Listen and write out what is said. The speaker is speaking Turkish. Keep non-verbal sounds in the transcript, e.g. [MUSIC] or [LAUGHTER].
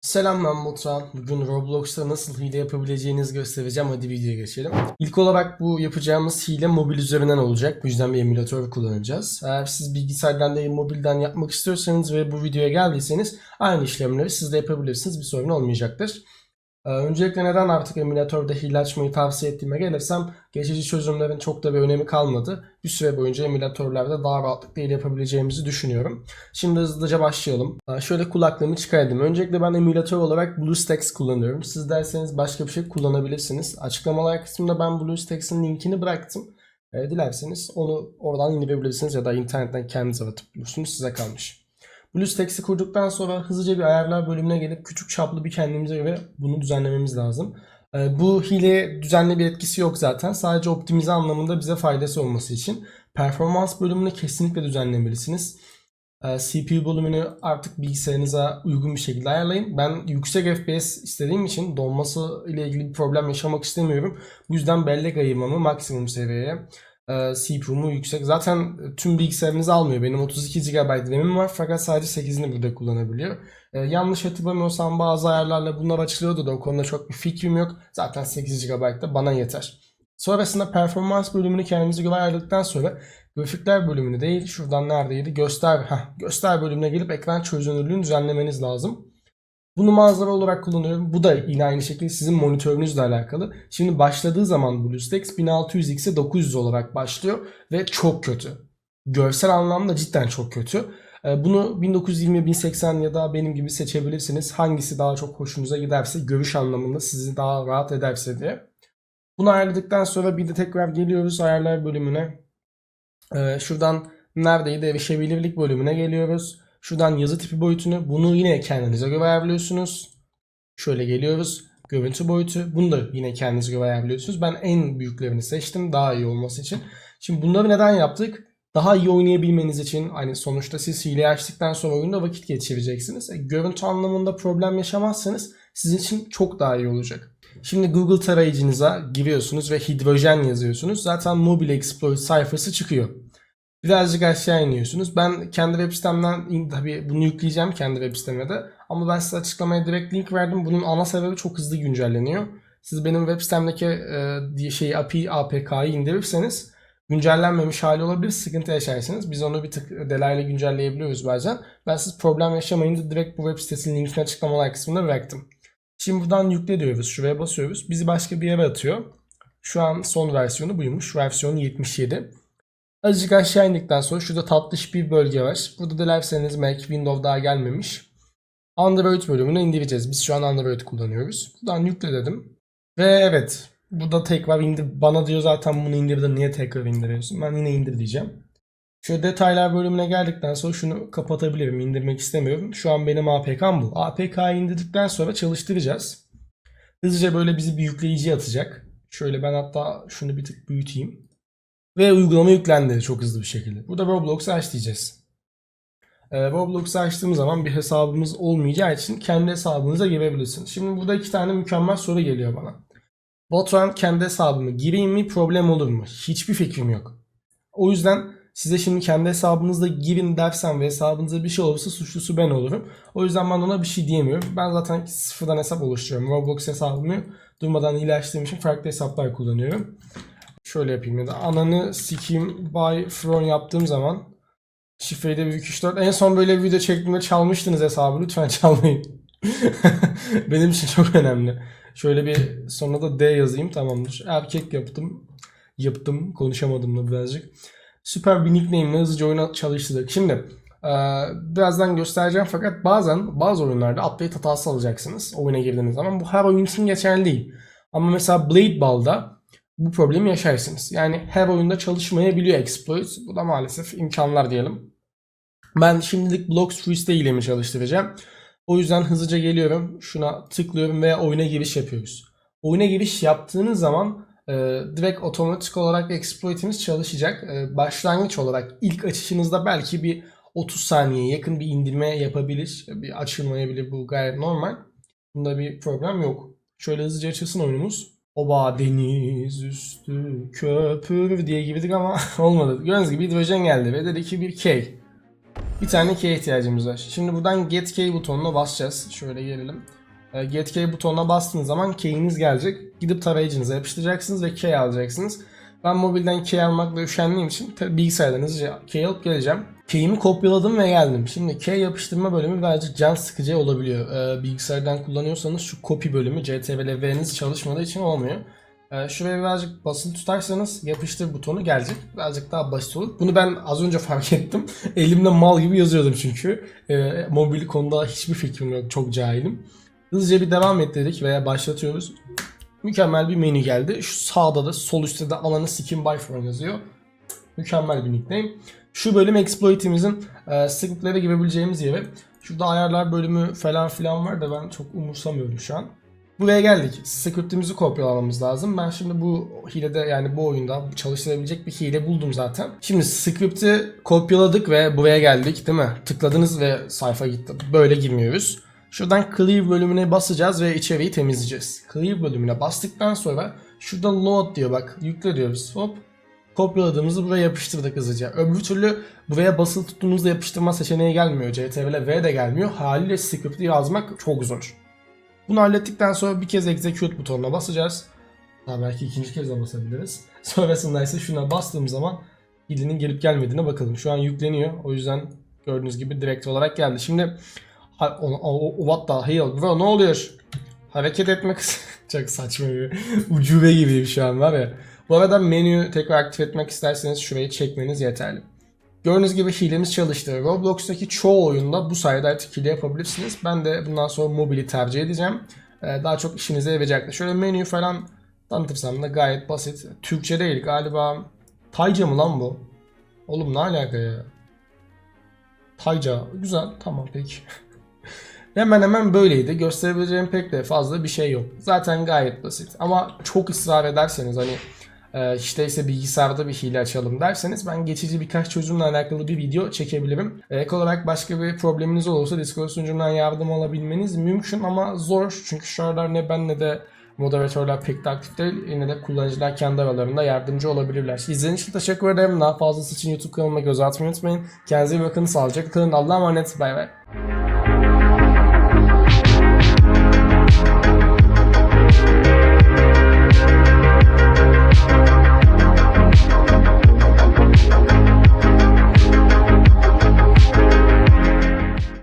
Selam ben Batuhan. Bugün Roblox'ta nasıl hile yapabileceğinizi göstereceğim. Hadi videoya geçelim. İlk olarak bu yapacağımız hile mobil üzerinden olacak. Bu yüzden bir emülatör kullanacağız. Eğer siz bilgisayardan değil mobilden yapmak istiyorsanız ve bu videoya geldiyseniz aynı işlemleri siz de yapabilirsiniz. Bir sorun olmayacaktır. Ee, Öncelikle neden artık emülatörde hile açmayı tavsiye ettiğime gelirsem geçici çözümlerin çok da bir önemi kalmadı. Bir süre boyunca emülatörlerde daha rahatlıkla hile yapabileceğimizi düşünüyorum. Şimdi hızlıca başlayalım. Aa, Şöyle kulaklığımı çıkardım. Öncelikle ben emülatör olarak BlueStacks kullanıyorum. Siz derseniz başka bir şey kullanabilirsiniz. Açıklamalar kısmında ben BlueStacks'in linkini bıraktım. Ee, dilerseniz onu oradan indirebilirsiniz ya da internetten kendiniz aratıp bulursunuz. Size kalmış. BlueStacks'i kurduktan sonra hızlıca bir ayarlar bölümüne gelip küçük çaplı bir kendimize göre bunu düzenlememiz lazım. Ee, Bu hile düzenli bir etkisi yok zaten. Sadece optimize anlamında bize faydası olması için. Performans bölümünü kesinlikle düzenlemelisiniz. Ee, CPU bölümünü artık bilgisayarınıza uygun bir şekilde ayarlayın. Ben yüksek FPS istediğim için donması ile ilgili bir problem yaşamak istemiyorum. Bu yüzden bellek ayırmamı maksimum seviyeye e, CPU'mu yüksek. Zaten tüm bilgisayarınızı almıyor. Benim 32 GB RAM'im var fakat sadece 8'ini burada kullanabiliyor. E, yanlış hatırlamıyorsam bazı ayarlarla bunlar açılıyordu da o konuda çok bir fikrim yok. Zaten 8 GB da bana yeter. Sonrasında performans bölümünü kendimize göre ayarladıktan sonra grafikler bölümünü değil şuradan neredeydi göster heh, göster bölümüne gelip ekran çözünürlüğünü düzenlemeniz lazım. Bunu manzara olarak kullanıyorum. Bu da yine aynı şekilde sizin monitörünüzle alakalı. Şimdi başladığı zaman BlueStacks 1600x'e 900 olarak başlıyor ve çok kötü. Görsel anlamda cidden çok kötü. Ee, Bunu 1920, 1080 ya da benim gibi seçebilirsiniz. Hangisi daha çok hoşunuza giderse, görüş anlamında sizi daha rahat ederse diye. Bunu ayarladıktan sonra bir de tekrar geliyoruz ayarlar bölümüne. Ee, Şuradan neredeydi erişebilirlik bölümüne geliyoruz. Şuradan yazı tipi boyutunu bunu yine kendinize göre ayarlıyorsunuz. Şöyle geliyoruz. Görüntü boyutu. Bunu da yine kendinize göre ayarlıyorsunuz. Ben en büyüklerini seçtim daha iyi olması için. Şimdi bunları neden yaptık? Daha iyi oynayabilmeniz için hani sonuçta siz hile açtıktan sonra oyunda vakit geçireceksiniz. E, görüntü anlamında problem yaşamazsanız sizin için çok daha iyi olacak. Şimdi Google tarayıcınıza giriyorsunuz ve hidrojen yazıyorsunuz. Zaten Mobile Exploit sayfası çıkıyor. Birazcık aşağı iniyorsunuz. Ben kendi web sitemden tabii bunu yükleyeceğim kendi web siteme de. Ama ben size açıklamaya direkt link verdim. Bunun ana sebebi çok hızlı güncelleniyor. Siz benim web sitemdeki e, şeyi API APK'yı indirirseniz güncellenmemiş hali olabilir. Sıkıntı yaşarsınız. Biz onu bir tık delaylı güncelleyebiliyoruz bazen. Ben siz problem yaşamayınca direkt bu web sitesinin linkini açıklamalar kısmına bıraktım. Şimdi buradan yükle diyoruz. Şuraya basıyoruz. Bizi başka bir yere atıyor. Şu an son versiyonu buymuş. Versiyon 77. Azıcık aşağı indikten sonra şurada tatlış bir bölge var. Burada dilerseniz Mac, Windows daha gelmemiş. Android bölümünü indireceğiz. Biz şu an Android kullanıyoruz. Buradan yükle dedim. Ve evet. Burada tekrar indir. Bana diyor zaten bunu indirdin niye tekrar indiriyorsun? Ben yine indir diyeceğim. Şöyle detaylar bölümüne geldikten sonra şunu kapatabilirim. İndirmek istemiyorum. Şu an benim APK'm bu. APK'yı indirdikten sonra çalıştıracağız. Hızlıca böyle bizi bir yükleyici atacak. Şöyle ben hatta şunu bir tık büyüteyim. Ve uygulama yüklendi çok hızlı bir şekilde. Burada Roblox'u aç diyeceğiz. Ee, Roblox'u açtığımız zaman bir hesabımız olmayacağı için kendi hesabınıza girebilirsiniz. Şimdi burada iki tane mükemmel soru geliyor bana. Botran kendi hesabımı gireyim mi problem olur mu? Hiçbir fikrim yok. O yüzden size şimdi kendi hesabınızda girin dersem ve hesabınıza bir şey olursa suçlusu ben olurum. O yüzden ben ona bir şey diyemiyorum. Ben zaten sıfırdan hesap oluşturuyorum. Roblox hesabımı durmadan açtığım için farklı hesaplar kullanıyorum. Şöyle yapayım ya da ananı sikeyim by from yaptığım zaman şifreyi de 1 2 3 4 en son böyle bir video çektiğimde çalmıştınız hesabı lütfen [LAUGHS] çalmayın. Benim için çok önemli. Şöyle bir sonra da D yazayım tamamdır. Erkek yaptım. Yaptım. Konuşamadım da birazcık. Süper bir nickname ile hızlıca oyuna çalıştırdık. Şimdi birazdan göstereceğim fakat bazen bazı oyunlarda update hatası alacaksınız oyuna girdiğiniz zaman. Bu her oyun için geçerli değil. Ama mesela Blade Ball'da bu problemi yaşarsınız. Yani her oyunda çalışmayabiliyor exploit. Bu da maalesef imkanlar diyelim. Ben şimdilik Blocks Freeze ile mi çalıştıracağım. O yüzden hızlıca geliyorum. Şuna tıklıyorum ve oyuna giriş yapıyoruz. Oyuna giriş yaptığınız zaman e, direkt otomatik olarak exploit'iniz çalışacak. E, başlangıç olarak ilk açışınızda belki bir 30 saniyeye yakın bir indirme yapabilir. Bir açılmayabilir bu gayet normal. Bunda bir problem yok. Şöyle hızlıca açılsın oyunumuz. Oba deniz üstü köpür diye girdik ama [LAUGHS] olmadı. Gördüğünüz gibi hidrojen geldi ve dedi ki bir K. Bir tane key ihtiyacımız var. Şimdi buradan get key butonuna basacağız. Şöyle gelelim. E, Get key butonuna bastığınız zaman key'iniz gelecek. Gidip tarayıcınıza yapıştıracaksınız ve key alacaksınız. Ben mobilden key almakla üşendiğim için tabii bilgisayardan hızlıca key alıp geleceğim. Key'imi kopyaladım ve geldim. Şimdi key yapıştırma bölümü birazcık can sıkıcı olabiliyor. Ee, bilgisayardan kullanıyorsanız şu copy bölümü CTRL-V'niz çalışmadığı için olmuyor. Ee, şuraya birazcık basılı tutarsanız yapıştır butonu gelecek. Birazcık daha basit olur. Bunu ben az önce [LAUGHS] fark ettim. Elimde mal gibi yazıyordum çünkü. Ee, mobil konuda hiçbir fikrim yok. Çok cahilim. Hızlıca bir devam et dedik veya başlatıyoruz. Mükemmel bir menü geldi. Şu sağda da sol üstte de alanı skin by yazıyor. Mükemmel bir nickname. Şu bölüm exploit'imizin e, scriptlere girebileceğimiz yeri. Şurada ayarlar bölümü falan filan var da ben çok umursamıyorum şu an. Buraya geldik. Script'imizi kopyalamamız lazım. Ben şimdi bu hilede yani bu oyunda çalıştırabilecek bir hile buldum zaten. Şimdi script'i kopyaladık ve buraya geldik değil mi? Tıkladınız ve sayfa gitti. Böyle girmiyoruz. Şuradan clear bölümüne basacağız ve içeriği temizleyeceğiz. Clear bölümüne bastıktan sonra şurada load diyor bak yükle diyoruz. Hop kopyaladığımızı buraya yapıştırdık hızlıca. Öbür türlü buraya basılı tuttuğumuzda yapıştırma seçeneği gelmiyor. CTRL V de gelmiyor. Haliyle script'i yazmak çok zor. Bunu hallettikten sonra bir kez execute butonuna basacağız. Daha belki ikinci kez de basabiliriz. [LAUGHS] Sonrasında ise şuna bastığım zaman ilinin gelip gelmediğine bakalım. Şu an yükleniyor. O yüzden gördüğünüz gibi direkt olarak geldi. Şimdi ha- o, o, what the hell bro ne oluyor? Hareket etmek [LAUGHS] çok saçma bir ucube gibiyim şu an var ya. Bu arada menüyü tekrar aktif etmek isterseniz şurayı çekmeniz yeterli. Gördüğünüz gibi hilemiz çalıştı. Roblox'taki çoğu oyunda bu sayede artık hile yapabilirsiniz. Ben de bundan sonra mobili tercih edeceğim. Ee, daha çok işinize yarayacaktır. Şöyle menüyü falan tanıtırsam da gayet basit. Türkçe değil galiba. Tayca mı lan bu? Oğlum ne alaka ya? Tayca. Güzel. Tamam peki. [LAUGHS] Hemen hemen böyleydi. Gösterebileceğim pek de fazla bir şey yok. Zaten gayet basit. Ama çok ısrar ederseniz hani e, işte ise bilgisayarda bir hile açalım derseniz ben geçici birkaç çözümle alakalı bir video çekebilirim. Ek olarak başka bir probleminiz olursa Discord sunucumdan yardım alabilmeniz mümkün ama zor. Çünkü şu aralar ne ben ne de moderatörler pek de aktif değil. Yine de kullanıcılar kendi aralarında yardımcı olabilirler. İzlediğiniz için teşekkür ederim. Daha fazlası için YouTube kanalıma göz atmayı unutmayın. Kendinize iyi bakın. Sağlıcakla kalın. Allah'a emanet. Bay bay.